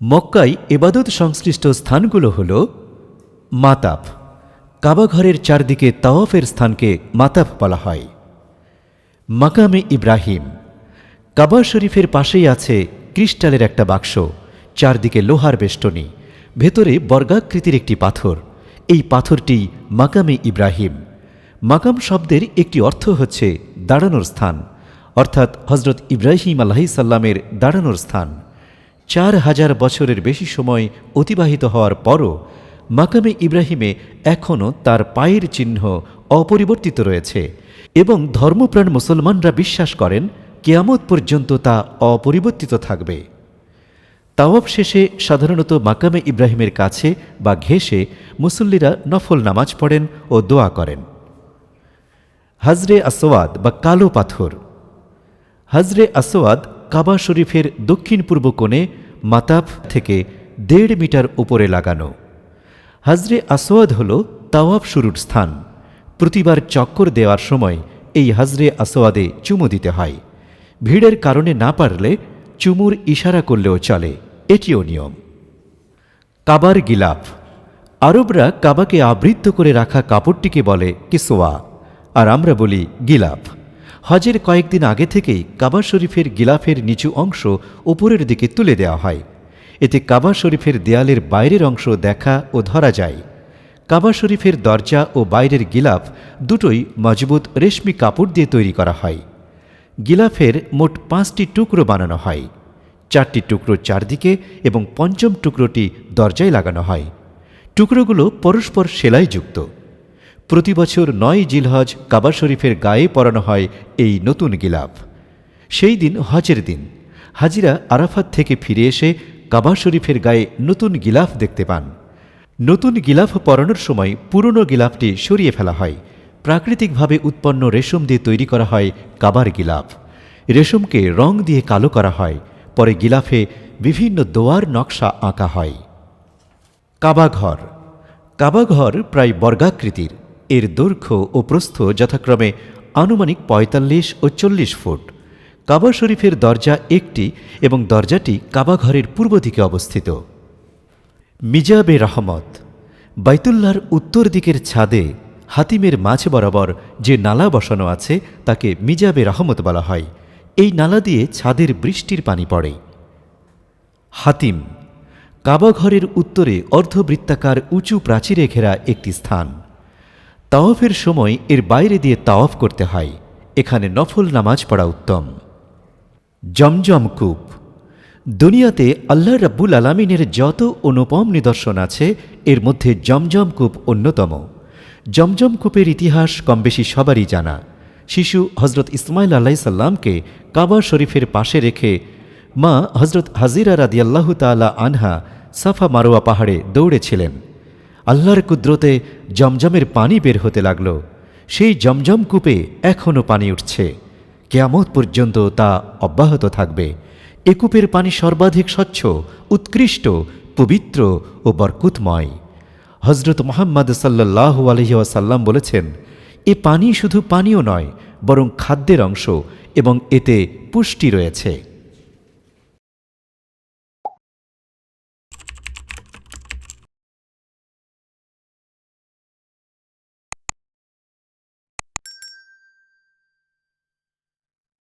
মক্কায় এবাদত সংশ্লিষ্ট স্থানগুলো হল মাতাফ কাবাঘরের চারদিকে তাওয়াফের স্থানকে মাতাফ বলা হয়। মাকামে ইব্রাহিম, কাবা শরীফের পাশেই আছে ক্রিস্টালের একটা বাক্স, চারদিকে লোহার বেষ্টনী, ভেতরে বর্গাকৃতির একটি পাথর। এই পাথরটি মাকামে ইব্রাহিম। মাকাম শব্দের একটি অর্থ হচ্ছে দাঁড়ানোর স্থান, অর্থাৎ হজরত ইব্রাহিম আলাহি সাল্লামের দাঁড়ানোর স্থান। চার হাজার বছরের বেশি সময় অতিবাহিত হওয়ার পরও মাকামে ইব্রাহিমে এখনও তার পায়ের চিহ্ন অপরিবর্তিত রয়েছে এবং ধর্মপ্রাণ মুসলমানরা বিশ্বাস করেন কেয়ামত পর্যন্ত তা অপরিবর্তিত থাকবে। তাওয়াব শেষে সাধারণত মাকামে ইব্রাহিমের কাছে বা ঘেঁষে মুসল্লিরা নফল নামাজ পড়েন ও দোয়া করেন। হাজরে আসওয়াদ বা কালো পাথর। হাজরে আসওয়াদ কাবা শরীফের দক্ষিণ পূর্ব কোণে মাতাফ থেকে দেড় মিটার উপরে লাগানো। হাজরে আসওয়াদ হল তাওয়াব শুরুর স্থান। প্রতিবার চক্কর দেওয়ার সময় এই হাজরে আসওয়াদে চুমু দিতে হয়। ভিড়ের কারণে না পারলে চুমুর ইশারা করলেও চলে, এটিও নিয়ম। কাবার গিলাফ আরবরা কাবাকে আবৃত্ত করে রাখা কাপড়টিকে বলে কিসোয়া আর আমরা বলি গিলাফ হজের কয়েকদিন আগে থেকেই কাবা শরীফের গিলাফের নিচু অংশ উপরের দিকে তুলে দেওয়া হয়। এতে কাবা শরীফের দেয়ালের বাইরের অংশ দেখা ও ধরা যায়। কাবা শরীফের দরজা ও বাইরের গিলাফ দুটোই মজবুত রেশমি কাপড় দিয়ে তৈরি করা হয়। গিলাফের মোট পাঁচটি টুকরো বানানো হয়। চারটি টুকরো চারদিকে এবং পঞ্চম টুকরোটি দরজায় লাগানো হয়। টুকরোগুলো পরস্পর সেলাইযুক্ত। প্রতি বছর নয় জিলহজ কাবা শরীফের গায়ে পরানো হয় এই নতুন গিলাফ। সেই দিন হজের দিন। হাজিরা আরাফাত থেকে ফিরে এসে কাবা শরীফের গায়ে নতুন গিলাফ দেখতে পান। নতুন গিলাফ পরানোর সময় পুরনো গিলাফটি সরিয়ে ফেলা হয়। প্রাকৃতিকভাবে উৎপন্ন রেশম দিয়ে তৈরি করা হয় কাবার গিলাফ। রেশমকে রং দিয়ে কালো করা হয়। পরে গিলাফে বিভিন্ন দোয়ার নকশা আঁকা হয়। কাবাঘর। কাবাঘর প্রায় বর্গাকৃতির। এর দৈর্ঘ্য ও প্রস্থ যথাক্রমে আনুমানিক পঁয়তাল্লিশ ও চল্লিশ ফুট। কাবা শরীফের দরজা একটি এবং দরজাটি কাবাঘরের পূর্ব দিকে অবস্থিত। মিজাবে রহমত, বাইতুল্লাহর উত্তর দিকের ছাদে হাতিমের মাঝ বরাবর যে নালা বসানো আছে তাকে মিজাবে রহমত বলা হয়। এই নালা দিয়ে ছাদের বৃষ্টির পানি পড়ে। হাতিম কাবাঘরের উত্তরে অর্ধবৃত্তাকার উঁচু প্রাচীরে ঘেরা একটি স্থান। তাওয়াফের সময় এর বাইরে দিয়ে তাওয়াফ করতে হয়। এখানে নফল নামাজ পড়া উত্তম। জমজম কূপ। দুনিয়াতে আল্লাহ রাব্বুল আলমিনের যত অনুপম নিদর্শন আছে, এর মধ্যে জমজম কূপ অন্যতম। জমজম কূপের ইতিহাস কমবেশি সবারই জানা। শিশু হজরত ইসমাইল আল্লাহ সাল্লামকে কাবা শরীফের পাশে রেখে মা হজরত হাজিরা রাদিয়াল্লাহু তালা আনহা সাফা মারোয়া পাহাড়ে দৌড়েছিলেন। আল্লাহর কুদরতে জমজমের পানি বের হতে লাগল। সেই জমজম কূপে এখনও পানি উঠছে। কেয়ামত পর্যন্ত তা অব্যাহত থাকবে। এ কূপের পানি সর্বাধিক স্বচ্ছ, উৎকৃষ্ট, পবিত্র ও বরকুতময়। হজরত মোহাম্মদ সাল্লাহ আলহিহাসাল্লাম বলেছেন, এ পানি শুধু পানীয় নয়, বরং খাদ্যের অংশ এবং এতে পুষ্টি রয়েছে।